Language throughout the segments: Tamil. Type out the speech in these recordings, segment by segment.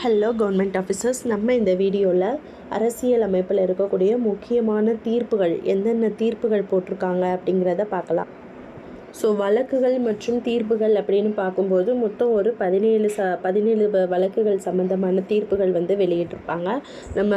ஹலோ கவர்மெண்ட் ஆஃபீஸர்ஸ் நம்ம இந்த வீடியோவில் அரசியல் அமைப்பில் இருக்கக்கூடிய முக்கியமான தீர்ப்புகள் எந்தெந்த தீர்ப்புகள் போட்டிருக்காங்க அப்படிங்கிறத பார்க்கலாம். ஸோ வழக்குகள் மற்றும் தீர்ப்புகள் அப்படின்னு பார்க்கும்போது மொத்தம் ஒரு பதினேழு ச பதினேழு வ- வழக்குகள் சம்மந்தமான தீர்ப்புகள் வந்து வெளியிட்டிருப்பாங்க. நம்ம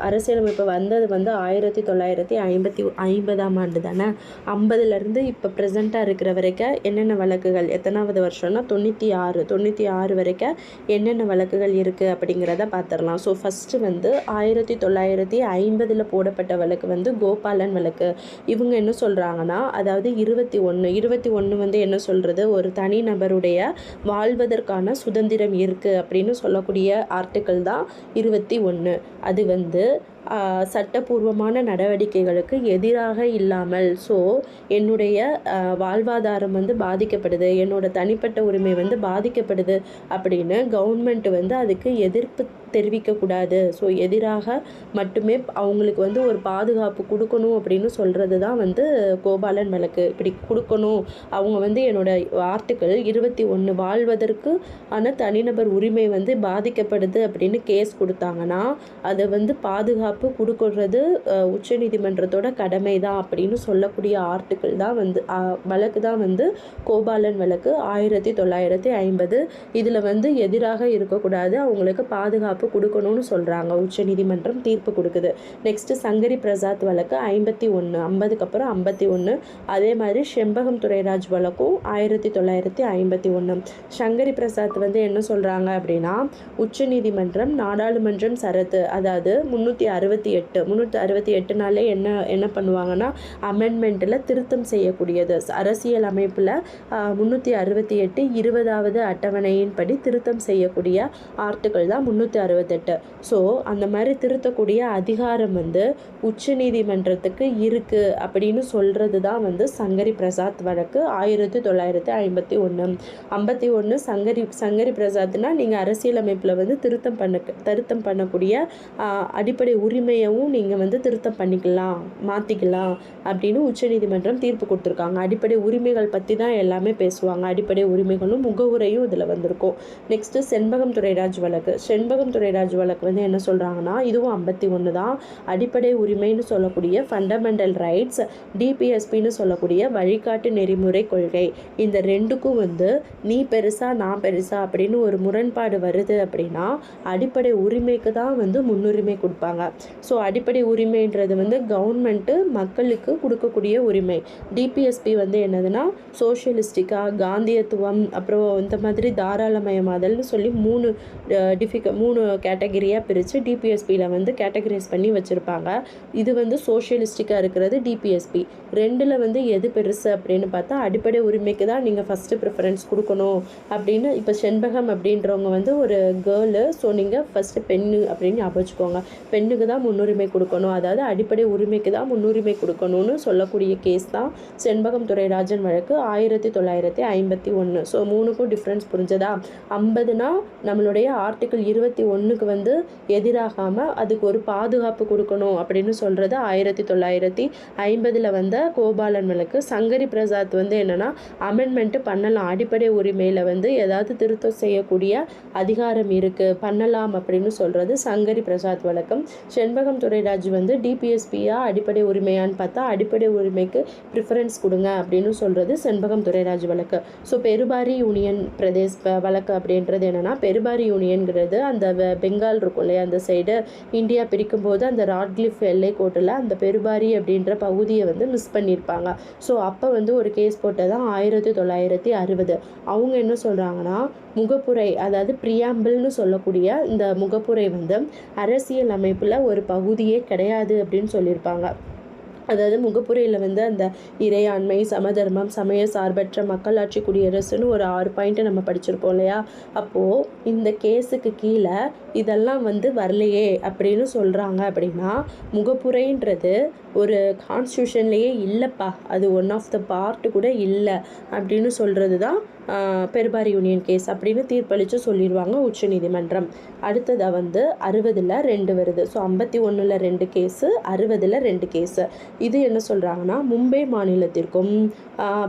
அரசியலமைப்பு வந்தது வந்து ஆயிரத்தி தொள்ளாயிரத்தி ஐம்பத்தி ஐம்பதாம் ஆண்டு தானே? ஐம்பதுலேருந்து இப்போ ப்ரெசண்ட்டாக இருக்கிற வரைக்கும் என்னென்ன வழக்குகள் எத்தனாவது வருஷம்னா தொண்ணூற்றி ஆறு தொண்ணூற்றி ஆறு வரைக்கும் என்னென்ன வழக்குகள் இருக்குது அப்படிங்கிறத பார்த்துடலாம். ஸோ ஃபஸ்ட்டு வந்து ஆயிரத்தி தொள்ளாயிரத்தி ஐம்பதில் போடப்பட்ட வழக்கு வந்து கோபாலன் வழக்கு. இவங்க என்ன சொல்கிறாங்கன்னா அதாவது இருபத்தி ஒன்று இருபத்தி ஒன்று வந்து என்ன சொல்கிறது ஒரு தனிநபருடைய வாழ்வதற்கான சுதந்திரம் இருக்குது அப்படின்னு சொல்லக்கூடிய ஆர்டிக்கிள் தான் இருபத்தி ஒன்று அது வந்து சட்டப்பூர்வமான நடவடிக்கைகளுக்கு எதிராக இல்லாமல் ஸோ என்னுடைய வாழ்வாதாரம் வந்து பாதிக்கப்படுது என்னோட தனிப்பட்ட உரிமை வந்து பாதிக்கப்படுது அப்படின்னு கவர்மெண்ட் வந்து அதுக்கு எதிர்ப்பு தெரிவிக்கக்கூடாது. ஸோ எதிராக மட்டுமே அவங்களுக்கு வந்து ஒரு பாதுகாப்பு கொடுக்கணும் அப்படின்னு சொல்கிறது தான் வந்து கோபாலன் வழக்கு இப்படி கொடுக்கணும். அவங்க வந்து என்னோட ஆர்டிக்கிள் இருபத்தி ஒன்று வாழ்வதற்கு ஆனால் தனிநபர் உரிமை வந்து பாதிக்கப்படுது அப்படின்னு கேஸ் கொடுத்தாங்கன்னா அதை வந்து பாதுகாப்பு கொடுக்கறது உச்சநீதிமன்றத்தோட கடமை தான் அப்படின்னு சொல்லக்கூடிய ஆர்டிக்கிள் தான் வந்து வழக்கு தான் வந்து கோபாலன் வழக்கு ஆயிரத்தி தொள்ளாயிரத்தி ஐம்பது. இதில் வந்து எதிராக இருக்கக்கூடாது. அவங்களுக்கு பாதுகாப்பு கொடுக்கணும்னு சொல்கிறாங்க உச்சநீதிமன்றம் தீர்ப்பு கொடுக்குது. நெக்ஸ்ட்டு சங்கரி பிரசாத் வழக்கு ஐம்பத்தி ஒன்று ஐம்பதுக்கு அப்புறம் ஐம்பத்தி ஒன்று அதே மாதிரி செம்பகம் துரைராஜ் வழக்கும் ஆயிரத்தி தொள்ளாயிரத்தி ஐம்பத்தி ஒன்று சங்கரி பிரசாத் வந்து என்ன சொல்கிறாங்க அப்படின்னா உச்சநீதிமன்றம் நாடாளுமன்றம் சரத்து அதாவது முந்நூற்றி அறுபத்தி எட்டு முந்நூற்றி அறுபத்தி எட்டுனாலே என்ன என்ன பண்ணுவாங்கன்னா அமெண்ட்மெண்ட்டில் திருத்தம் செய்யக்கூடியது. அரசியல் அமைப்பில் முந்நூற்றி அறுபத்தி எட்டு இருபதாவது அட்டவணையின்படி திருத்தம் செய்யக்கூடிய ஆர்டிக்கிள் தான் முந்நூற்றி அறுபத்தெட்டு. ஸோ அந்த மாதிரி திருத்தக்கூடிய அதிகாரம் வந்து உச்சநீதிமன்றத்துக்கு இருக்குது அப்படின்னு சொல்கிறது தான் வந்து சங்கரி பிரசாத் வழக்கு. ஆயிரத்தி தொள்ளாயிரத்தி ஐம்பத்தி ஒன்று ஐம்பத்தி ஒன்று சங்கரி சங்கரி பிரசாத்னா நீங்கள் அரசியலமைப்பில் வந்து திருத்தம் பண்ண திருத்தம் பண்ணக்கூடிய அடிப்படை உரிமையவும் நீங்கள் வந்து திருத்தம் பண்ணிக்கலாம் மாற்றிக்கலாம் அப்படின்னு உச்சநீதிமன்றம் தீர்ப்பு கொடுத்துருக்காங்க. அடிப்படை உரிமைகள் பற்றி தான் எல்லாமே பேசுவாங்க. அடிப்படை உரிமைகளும் முகவுரையும் இதில் வந்திருக்கும். நெக்ஸ்ட்டு செண்பகம் துறைராஜ் வழக்கு. செண்பகம் துரைராஜ் வழக்கு வந்து என்ன சொல்கிறாங்கன்னா இதுவும் ஐம்பத்தி ஒன்று தான். அடிப்படை உரிமைன்னு சொல்லக்கூடிய ஃபண்டமெண்டல் ரைட்ஸ் டிபிஎஸ்பின்னு சொல்லக்கூடிய வழிகாட்டு நெறிமுறை கொள்கை. இந்த ரெண்டுக்கும் வந்து நீ பெருசா நான் பெருசா அப்படின்னு ஒரு முரண்பாடு வருது அப்படின்னா அடிப்படை உரிமைக்கு தான் வந்து முன்னுரிமை கொடுப்பாங்க. ஸோ அடிப்படை உரிமைன்றது வந்து கவர்மெண்ட்டு மக்களுக்கு கொடுக்கக்கூடிய உரிமை. டிபிஎஸ்பி வந்து என்னதுன்னா சோஷியலிஸ்டிக்காக காந்தியத்துவம் அப்புறம் இந்த மாதிரி தாராளமயமாதல்னு சொல்லி மூணு டிஃபிக மூணு கேட்டகரியாக பிரித்து டிபிஎஸ்பியில் வந்து கேட்டகரைஸ் பண்ணி வச்சுருப்பாங்க. இது வந்து சோஷியலிஸ்டிக்காக இருக்கிறது டிபிஎஸ்பி ரெண்டில் வந்து எது பெருசு அப்படின்னு பார்த்தா அடிப்படை உரிமைக்கு தான் நீங்கள் ஃபஸ்ட்டு ப்ரிஃபரன்ஸ் கொடுக்கணும் அப்படின்னு இப்போ செண்பகம் அப்படின்றவங்க வந்து ஒரு கேர்ளு ஸோ நீங்கள் ஃபஸ்ட்டு பெண்ணு அப்படின்னு ஞாபகம் வச்சுக்கோங்க. பெண்ணுக்கு தான் முன்னுரிமை கொடுக்கணும். அதாவது அடிப்படை உரிமைக்கு தான் முன்னுரிமை கொடுக்கணும்னு சொல்லக்கூடிய கேஸ் தான் செண்பகம் துரைராஜன் வழக்கு ஆயிரத்தி தொள்ளாயிரத்தி ஐம்பத்தி ஒன்று ஸோ மூணுக்கும் டிஃப்ரென்ஸ் புரிஞ்சதா? ஐம்பதுனா நம்மளுடைய ஆர்டிக்கிள் இருபத்தி ஒன்று ஒன்றுக்கு வந்து எதிராகாமல் அதுக்கு ஒரு பாதுகாப்பு கொடுக்கணும் அப்படின்னு சொல்கிறது ஆயிரத்தி தொள்ளாயிரத்தி ஐம்பதில் வந்த கோபாலன் வழக்கு சங்கரி பிரசாத் வந்து என்னென்னா அமெண்ட்மெண்ட்டு பண்ணலாம். அடிப்படை உரிமையில் வந்து ஏதாவது திருத்தம் செய்யக்கூடிய அதிகாரம் இருக்குது பண்ணலாம் அப்படின்னு சொல்கிறது சங்கரி பிரசாத் வழக்கம் செண்பகம் துரைராஜ் வந்து டிபிஎஸ்பியா அடிப்படை உரிமையான்னு பார்த்தா அடிப்படை உரிமைக்கு ப்ரிஃபரன்ஸ் கொடுங்க அப்படின்னு சொல்கிறது செண்பகம் துரைராஜ் வழக்கு ஸோ பெருபாரி யூனியன் பிரதேச வழக்கு அப்படின்றது என்னென்னா பெருபாரி யூனியன்கிறது அந்த பெங்கால் இருக்கும் இல்லையா அந்த சைடு இந்தியா பிரிக்கும் போது அந்த ராட்கிளிஃப் எல்லை கோட்டில் அந்த பெருபாரி அப்படின்ற பகுதியை வந்து மிஸ் பண்ணியிருப்பாங்க ஸோ அப்போ வந்து ஒரு கேஸ் போட்டதான் ஆயிரத்தி தொள்ளாயிரத்தி அறுபது. அவங்க என்ன சொல்கிறாங்கன்னா முகப்புரை அதாவது பிரியாம்பிள்னு சொல்லக்கூடிய இந்த முகப்புரை வந்து அரசியல் அமைப்பில் ஒரு பகுதியே கிடையாது அப்படின்னு சொல்லியிருப்பாங்க. அதாவது முகப்புரையில் வந்து அந்த இறையாண்மை சமதர்மம் சமய சார்பற்ற மக்களாட்சி குடியரசுன்னு ஒரு ஆறு பாயிண்ட்டை நம்ம படிச்சிருப்போம் இல்லையா? அப்போது இந்த கேஸுக்கு கீழே இதெல்லாம் வந்து வரலையே அப்படின்னு சொல்கிறாங்க அப்படின்னா முகப்புரைன்றது ஒரு கான்ஸ்டியூஷன்லேயே இல்லைப்பா. அது ஒன் ஆஃப் த பார்ட் கூட இல்லை அப்படின்னு சொல்கிறது தான் பெருபாரி யூனியன் கேஸ் அப்படின்னு தீர்ப்பளித்து சொல்லிடுவாங்க உச்சநீதிமன்றம் அடுத்ததாக வந்து அறுபதில் ரெண்டு வருது. ஸோ ஐம்பத்தி ஒன்றில் ரெண்டு கேஸு அறுபதில் ரெண்டு கேஸு இது என்ன சொல்கிறாங்கன்னா மும்பை மாநிலத்திற்கும்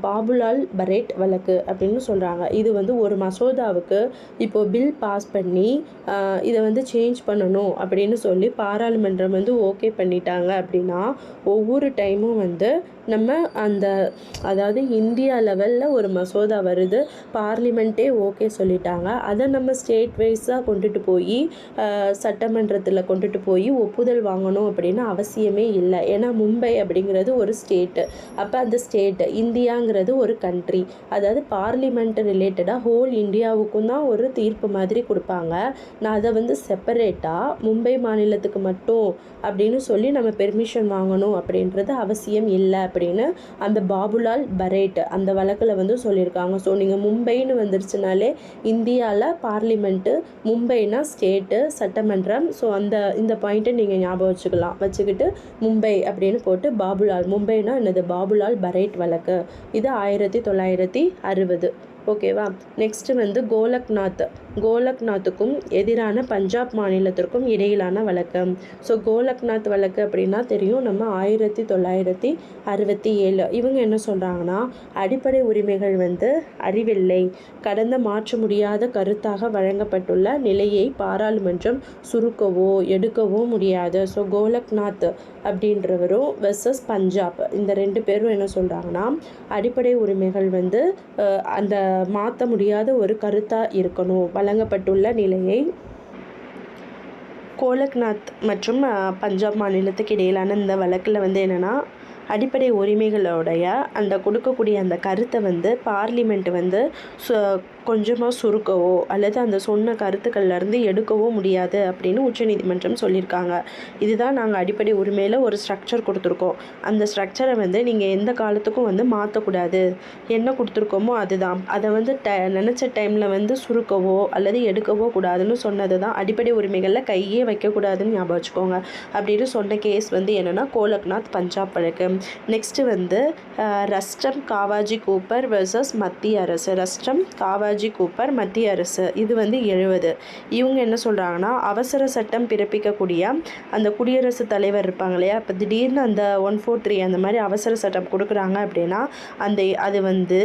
பாபுலால் பரேட் வழக்கு அப்படின்னு சொல்கிறாங்க இது வந்து ஒரு மசோதாவுக்கு இப்போது பில் பாஸ் பண்ணி இதை வந்து சேஞ்ச் பண்ணணும் அப்படின்னு சொல்லி பாராளுமன்றம் வந்து ஓகே பண்ணிட்டாங்க அப்படின்னா ஒவ்வொரு டைமும் வந்து நம்ம அந்த அதாவது இந்தியா லெவலில் ஒரு மசோதா வருது. பார்லிமெண்ட்டே ஓகே சொல்லிட்டாங்க. அதை நம்ம ஸ்டேட் வைஸாக கொண்டுட்டு போய் சட்டமன்றத்தில் கொண்டுட்டு போய் ஒப்புதல் வாங்கணும் அப்படின்னு அவசியமே இல்லை. ஏன்னா மும்பை அப்படிங்கிறது ஒரு ஸ்டேட்டு அப்போ அந்த ஸ்டேட்டு இந்தியாங்கிறது ஒரு கண்ட்ரி அதாவது பார்லிமெண்ட் ரிலேட்டடாக ஹோல் இந்தியாவுக்கும் தான் ஒரு தீர்ப்பு மாதிரி கொடுப்பாங்க. நான் அதை வந்து செப்பரேட்டாக மும்பை மாநிலத்துக்கு மட்டும் அப்படின்னு சொல்லி நம்ம பெர்மிஷன் வாங்கணும் அப்படின்றது அவசியம் இல்லை அப்படின்னு அந்த பாபுலால் பரேட் அந்த வழக்கில் வந்து சொல்லியிருக்காங்க. ஸோ நீங்கள் மும்பைன்னு வந்துருச்சுனாலே இந்தியாவில் பார்லிமெண்ட்டு மும்பைனா ஸ்டேட்டு சட்டமன்றம். ஸோ அந்த இந்த பாயிண்ட்டை நீங்கள் ஞாபகம் வச்சுக்கலாம் வச்சுக்கிட்டு மும்பை அப்படின்னு போட்டு பாபுலால். மும்பைனா என்னது? பாபுலால் பரேட் வழக்கு. இது ஆயிரத்தி தொள்ளாயிரத்தி அறுபது. ஓகேவா நெக்ஸ்ட்டு வந்து கோலக்நாத். கோலக்நாத்துக்கும் எதிரான பஞ்சாப் மாநிலத்திற்கும் இடையிலான வழக்கு ஸோ கோலக்நாத் வழக்கு அப்படின்னா தெரியும். நம்ம ஆயிரத்தி தொள்ளாயிரத்தி அறுபத்தி ஏழு. இவங்க என்ன சொல்கிறாங்கன்னா அடிப்படை உரிமைகள் வந்து அறிவில்லை. கடந்த மாற்ற முடியாத கருத்தாக வழங்கப்பட்டுள்ள நிலையை பாராளுமன்றம் சுருக்கவோ எடுக்கவோ முடியாது. ஸோ கோலக்நாத் அப்படின்றவரும் வெர்சஸ் பஞ்சாப். இந்த ரெண்டு பேரும் என்ன சொல்கிறாங்கன்னா அடிப்படை உரிமைகள் வந்து அந்த மாற்ற முடியாத ஒரு கருத்தாக இருக்கணும். வழங்கப்பட்டுள்ள நிலையை கோலக்நாத் மற்றும் பஞ்சாப் மாநிலத்துக்கு இடையிலான இந்த வழக்கில் வந்து என்னென்னா அடிப்படை உரிமைகளோடைய அந்த கொடுக்கக்கூடிய அந்த கருத்தை வந்து பார்லிமெண்ட் வந்து சு கொஞ்சமாக சுருக்கவோ அல்லது அந்த சொன்ன கருத்துக்கள்லேருந்து எடுக்கவோ முடியாது அப்படின்னு உச்சநீதிமன்றம் சொல்லியிருக்காங்க. இதுதான் நாங்கள் அடிப்படை உரிமையில் ஒரு ஸ்ட்ரக்சர் கொடுத்துருக்கோம். அந்த ஸ்ட்ரக்சரை வந்து நீங்கள் எந்த காலத்துக்கும் வந்து மாற்றக்கூடாது என்ன கொடுத்துருக்கோமோ அதுதான். அதை வந்து ட நினச்ச டைமில் வந்து சுருக்கவோ அல்லது எடுக்கவோ கூடாதுன்னு சொன்னது தான் அடிப்படை உரிமைகளில் கையே வைக்கக்கூடாதுன்னு ஞாபகம் வச்சுக்கோங்க. அப்படின்னு சொன்ன கேஸ் வந்து என்னென்னா கோலக்நாத் பஞ்சாப் வழக்கு. நெக்ஸ்ட்டு வந்து ரஸ்டம் காவாஜி கூப்பர் வெர்சஸ் மத்திய அரசு ரஸ்டம் காவாஜி கூப்பர் மத்திய அரசு இது வந்து எழுபது. இவங்க என்ன சொல்கிறாங்கன்னா அவசர சட்டம் பிறப்பிக்கக்கூடிய அந்த குடியரசுத் தலைவர் இருப்பாங்க இல்லையா? இப்போ திடீர்னு அந்த ஒன் ஃபோர் த்ரீ அந்த மாதிரி அவசர சட்டம் கொடுக்குறாங்க அப்படின்னா அந்த அது வந்து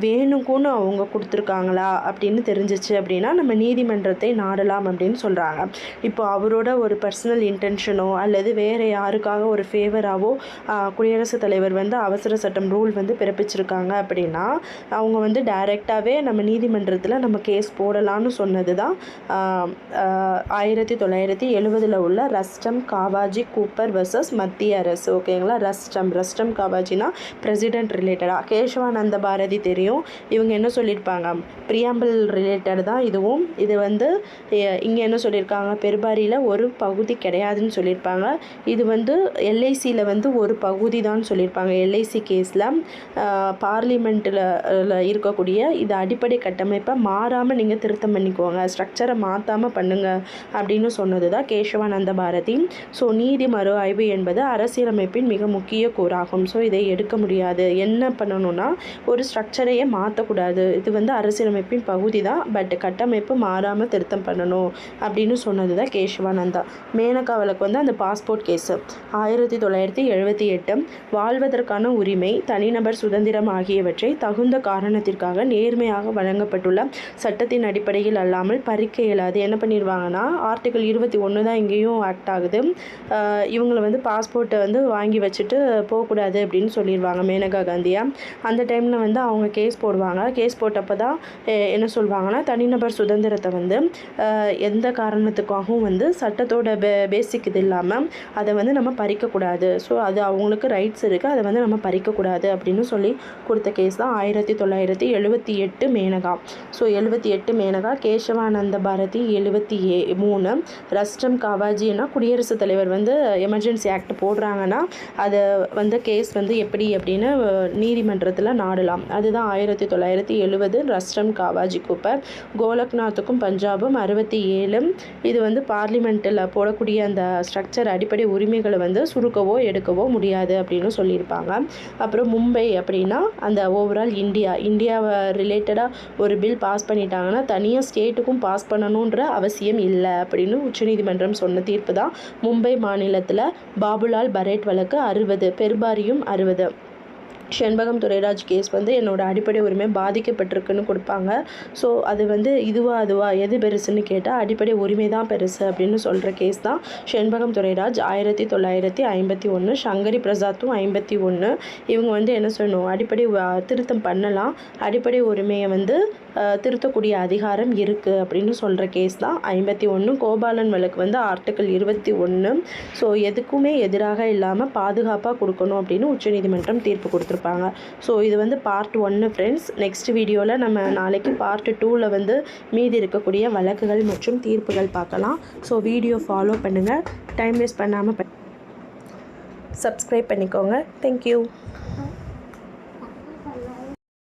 வேணுக்குன்னு அவங்க கொடுத்துருக்காங்களா அப்படின்னு தெரிஞ்சிச்சு அப்படின்னா நம்ம நீதிமன்றத்தை நாடலாம் அப்படின்னு சொல்கிறாங்க இப்போ அவரோட ஒரு பர்சனல் இன்டென்ஷனோ அல்லது வேறு யாருக்காக ஒரு ஃபேவராகவோ குடியரசுத் தலைவர் வந்து அவசர சட்டம் ரூல் வந்து பிறப்பிச்சிருக்காங்க அப்படின்னா அவங்க வந்து டைரெக்டாகவே நம்ம நீதிமன்றத்தில் நம்ம கேஸ் போடலான்னு சொன்னது தான் ஆயிரத்தி தொள்ளாயிரத்தி எழுவதில் உள்ள ரஸ்டம் காவாஜி கூப்பர் வர்சஸ் மத்திய அரசு ஓகேங்களா ரஸ்டம் ரஸ்டம் காவாஜினா பிரசிடென்ட் ரிலேட்டடாக கேசவானந்த பாரதி தெரியும். இவங்க என்ன சொல்லியிருப்பாங்க? பிரியாம்பிள் ரிலேட்டட் தான் இதுவும். இது வந்து இங்கே என்ன சொல்லியிருக்காங்க? பெருபாரியில் ஒரு பகுதி கிடையாதுன்னு சொல்லியிருப்பாங்க. இது வந்து எல்ஐசியில் வந்து ஒரு பகுதி தான் சொல்லியிருப்பாங்க. எல்ஐசி கேஸில் பார்லிமெண்ட்டில் இருக்கக்கூடிய இது அடிப்படை கட்டமைப்பை மாறாமல் நீங்கள் திருத்தம் பண்ணிக்கோங்க. ஸ்ட்ரக்சரை மாற்றாமல் பண்ணுங்கள் அப்படின்னு சொன்னது தான் கேசவானந்த பாரதி. ஸோ நீதி மறு ஆய்வு என்பது அரசியலமைப்பின் மிக முக்கிய கூறாகும். ஸோ இதை எடுக்க முடியாது. என்ன பண்ணணும்னா ஒரு ஸ்ட்ரக்சரையே மாற்றக்கூடாது இது வந்து அரசியலமைப்பின் பகுதி தான் பட் கட்டமைப்பு மாறாமல் திருத்தம் பண்ணணும் அப்படின்னு சொன்னது தான் கேசவானந்தா. மேனகா வழக்கு வந்து அந்த பாஸ்போர்ட் கேஸு. ஆயிரத்தி தொள்ளாயிரத்தி எழுபத்தி எட்டு வாழ்வதற்கான உரிமை தனிநபர் சுதந்திரம் ஆகியவற்றை தகுந்த காரணத்திற்காக நேர்மையாக வழங்கப்பட்டுள்ள சட்டத்தின் அடிப்படையில் அல்லாமல் பறிக்க இயலாது. என்ன பண்ணிடுவாங்கன்னா ஆர்டிகல் இருபத்தி ஒன்று தான் இங்கேயும் ஆக்ட் ஆகுது. இவங்களை வந்து பாஸ்போர்ட்டை வந்து வாங்கி வச்சுட்டு போகக்கூடாது அப்படின்னு சொல்லிடுவாங்க மேனகா காந்தியா. அந்த டைமில் வந்து அவங்க கேஸ் போடுவாங்க. கேஸ் போட்டப்போ தான் என்ன சொல்லுவாங்கன்னா தனிநபர் சுதந்திரத்தை வந்து எந்த காரணத்துக்காகவும் வந்து சட்டத்தோட பே பேசிக் இது இல்லாமல் அதை வந்து நம்ம பறிக்கக்கூடாது. ஸோ அது அவங்களுக்கு ரைட்ஸ் இருக்குது அதை வந்து நம்ம பறிக்கக்கூடாது அப்படின்னு சொல்லி கொடுத்த கேஸ் தான் ஆயிரத்தி தொள்ளாயிரத்தி எழுபத்தி எட்டு மேனகா. ஸோ எழுபத்தி எட்டு மேனகா கேசவானந்த பாரதி எழுபத்தி ஏ மூணு ரஸ்டம் காவாஜின்னா குடியரசுத் தலைவர் வந்து எமர்ஜென்சி ஆக்ட் போடுறாங்கன்னா அதை வந்து கேஸ் வந்து எப்படி அப்படின்னு நீதிமன்றத்தில் நாடலாம். அதுதான் ஆயிரத்தி தொள்ளாயிரத்தி எழுபது ரஸ்டம் காவாஜி கூப்பர் கோலக்நாத்துக்கும் பஞ்சாபும் அறுபத்தி ஏழு இது வந்து பார்லிமெண்ட்டில் போடக்கூடிய அந்த ஸ்ட்ரக்சர் அடிப்படை உரிமைகளை வந்து சுருக்கவோ எடுக்கவோ முடியாது அப்படின்னு சொல்லியிருப்பாங்க. அப்புறம் மும்பை அப்படின்னா அந்த ஓவரால் இந்தியா இந்தியாவை ரிலேட்டடாக ஒரு பில் பாஸ் பண்ணிட்டாங்கன்னா தனியாக ஸ்டேட்டுக்கும் பாஸ் பண்ணணுன்ற அவசியம் இல்லை அப்படின்னு உச்சநீதிமன்றம் சொன்ன தீர்ப்பு தான் மும்பை மாநிலத்தில் பாபுலால் பரேட் வழக்கு அறுபது பெருபாரியும் அறுபது. செண்பகம் துரைராஜ் கேஸ் வந்து என்னோடய அடிப்படை உரிமை பாதிக்கப்பட்டிருக்குன்னு கொடுப்பாங்க. ஸோ அது வந்து இதுவா அதுவா எது பெருசுன்னு கேட்டால் அடிப்படை உரிமை தான் பெருசு அப்படின்னு சொல்கிற கேஸ் தான் செண்பகம் துரைராஜ் ஆயிரத்தி தொள்ளாயிரத்தி ஐம்பத்தி ஒன்று சங்கரி பிரசாத்தும் ஐம்பத்தி ஒன்று இவங்க வந்து என்ன சொல்லணும்? அடிப்படை திருத்தம் பண்ணலாம். அடிப்படை உரிமையை வந்து திருத்தக்கூடிய அதிகாரம் இருக்குது அப்படின்னு சொல்கிற கேஸ் தான். ஐம்பத்தி ஒன்று கோபாலன் வழக்கு வந்து ஆர்டிக்கல் இருபத்தி ஒன்று ஸோ எதுக்குமே எதிராக இல்லாமல் பாதுகாப்பாக கொடுக்கணும் அப்படின்னு உச்சநீதிமன்றம் தீர்ப்பு கொடுத்துருப்பாங்க. ஸோ இது வந்து பார்ட் ஒன்று ஃப்ரெண்ட்ஸ் நெக்ஸ்ட் வீடியோவில் நம்ம நாளைக்கு பார்ட் டூவில் வந்து மீதி இருக்கக்கூடிய வழக்குகள் மற்றும் தீர்ப்புகள் பார்க்கலாம். ஸோ வீடியோ ஃபாலோ பண்ணுங்கள் டைம் வேஸ்ட் பண்ணாமல் சப்ஸ்கிரைப் பண்ணிக்கோங்க. Thank you